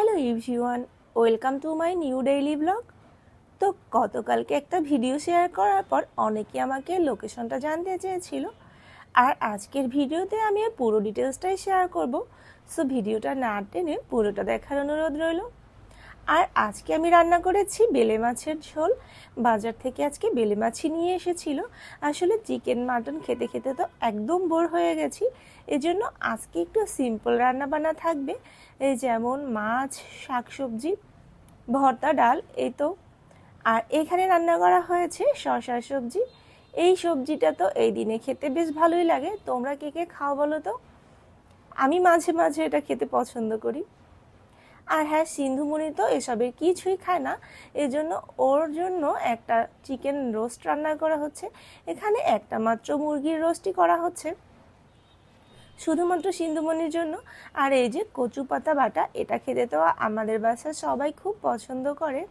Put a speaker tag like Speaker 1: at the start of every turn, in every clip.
Speaker 1: Hello everyone welcome to my new daily blog. তো গতকালকে একটা ভিডিও শেয়ার করার পর অনেকে আমাকে লোকেশনটা জানতে চেয়েছিল। আর আজকের ভিডিওতে আমি পুরো ডিটেলসটাই শেয়ার করব। সো ভিডিওটা না টেনে পুরোটা দেখার অনুরোধ রইল। আর আজকে আমি রান্না করেছি বেলে মাছের ঝোল। বাজার থেকে আজকে বেলে মাছই নিয়ে এসেছিল। আসলে চিকেন মাটন খেতে খেতে তো একদম বোর হয়ে গেছি। এজন্য আজকে একটু সিম্পল রান্না বান্না থাকবে। এই যেমন মাছ, শাকসবজি, ভর্তা, ডাল এই তো। আর এখানে রান্না করা হয়েছে শশা সবজি। এই সবজিটা তো এই দিনে খেতে বেশ ভালোই লাগে। তোমরা কে কে খাও বলো তো? আমি মাঝে মাঝে এটা খেতে পছন্দ করি। আর হ্যাঁ সিন্ধুমণি তো এসবের কিছুই খায় না। এজন্য ওর জন্য একটা চিকেন রোস্ট রান্না করা হচ্ছে। এখানে একটা মাত্র মুরগির রোস্টই করা হচ্ছে। শুধুমাত্র সিন্ধুমণির জন্য। আর এই যে কচু পাতা বাটা, এটা খেতে তো আমাদের বাসায় সবাই খুব পছন্দ করে।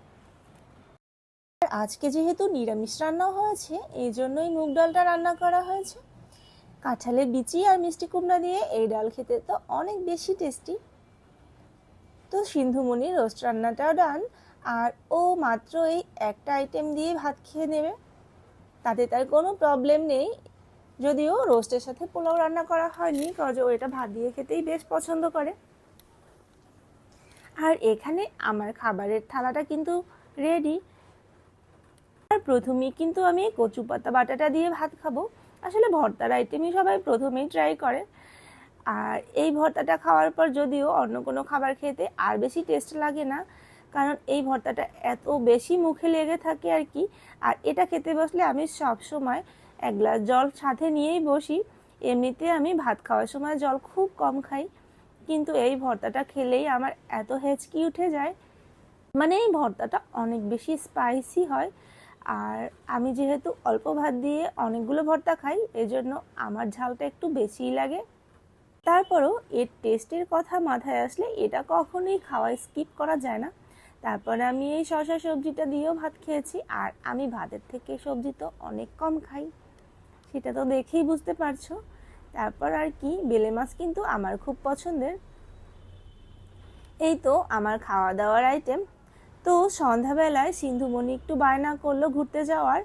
Speaker 1: আর আজকে যেহেতু নিরামিষ রান্না হয়েছে এই জন্যই মুগ ডালটা রান্না করা হয়েছে। কাঁঠালের বিচি আর মিষ্টি কুমড়া দিয়ে এই ডাল খেতে তো অনেক বেশি টেস্টি তো সিন্ধুমণির রোস্ট রান্নাটাও ডান। আর ও মাত্র এই একটা আইটেম দিয়ে ভাত খেয়ে নেবে। তাতে তার কোনো প্রবলেম নেই। যদিও রোস্টের সাথে পোলাও রান্না করা হয়নি, কারণ ও এটা ভাত দিয়ে খেতেই বেশ পছন্দ করে। আর এখানে আমার খাবারের থালাটা কিন্তু রেডি আর প্রথমেই কিন্তু আমি কচু পাতা বাটাটা দিয়ে ভাত খাব। আসলে ভর্তার আইটেমই সবাই প্রথমেই ট্রাই করে। আর এই ভর্তাটা খাওয়ার পর যদিও অন্য কোনো খাবার খেতে আর বেশি টেস্ট লাগে না, কারণ এই ভর্তাটা এত বেশি মুখে লেগে থাকে আর কি। আর এটা খেতে বসলে আমি সব সময় এক গ্লাস জল সাথে নিয়েই বসি। এমনিতে আমি ভাত খাওয়ার সময় জল খুব কম খাই, কিন্তু এই ভর্তাটা খেলেই আমার এত হেঁচকি উঠে যায়। মানে এই ভর্তাটা অনেক বেশি স্পাইসি হয়। আর আমি যেহেতু অল্প ভাত দিয়ে অনেকগুলো ভর্তা খাই, এজন্য আমার ঝালটা একটু বেশিই লাগে। তারপরও এর টেস্টের কথা মাথায় আসলে এটা কখনোই খাওয়া স্কিপ করা যায় না। তারপরে আমি এই শশা সবজিটা দিয়েও ভাত খেয়েছি আর আমি ভাতের থেকে সবজি তো অনেক কম খাই। সেটা তো দেখেই বুঝতে পারছ। তারপর আর কি, বেলে মাছ কিন্তু আমার খুব পছন্দের। এই তো আমার খাওয়া দাওয়ার আইটেম তো সন্ধ্যাবেলায় সিন্ধুমণি একটু বায়না করল ঘুরতে যাওয়ার।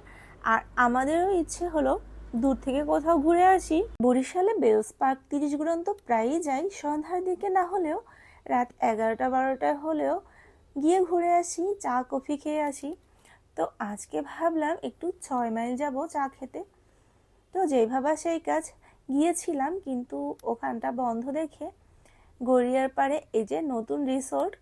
Speaker 1: আর আমাদেরও ইচ্ছে হলো দূর থেকে কোথাও ঘুরে আসি, বরিশালে বেলস পার্ক তিরিশ গুণন তো প্রায়ই যাই। সন্ধ্যার দিকে না হলেও, রাত এগারোটা বারোটায় হলেও গিয়ে ঘুরে আসি, চা, কফি খেয়ে আসি। তো আজকে ভাবলাম একটু ছয় মাইল যাব চা খেতে। তো যেই ভাবা সেই কাজ, গিয়েছিলাম কিন্তু ওখানটা বন্ধ দেখে গড়িয়ার পাড়ে এই যে নতুন রিসোর্ট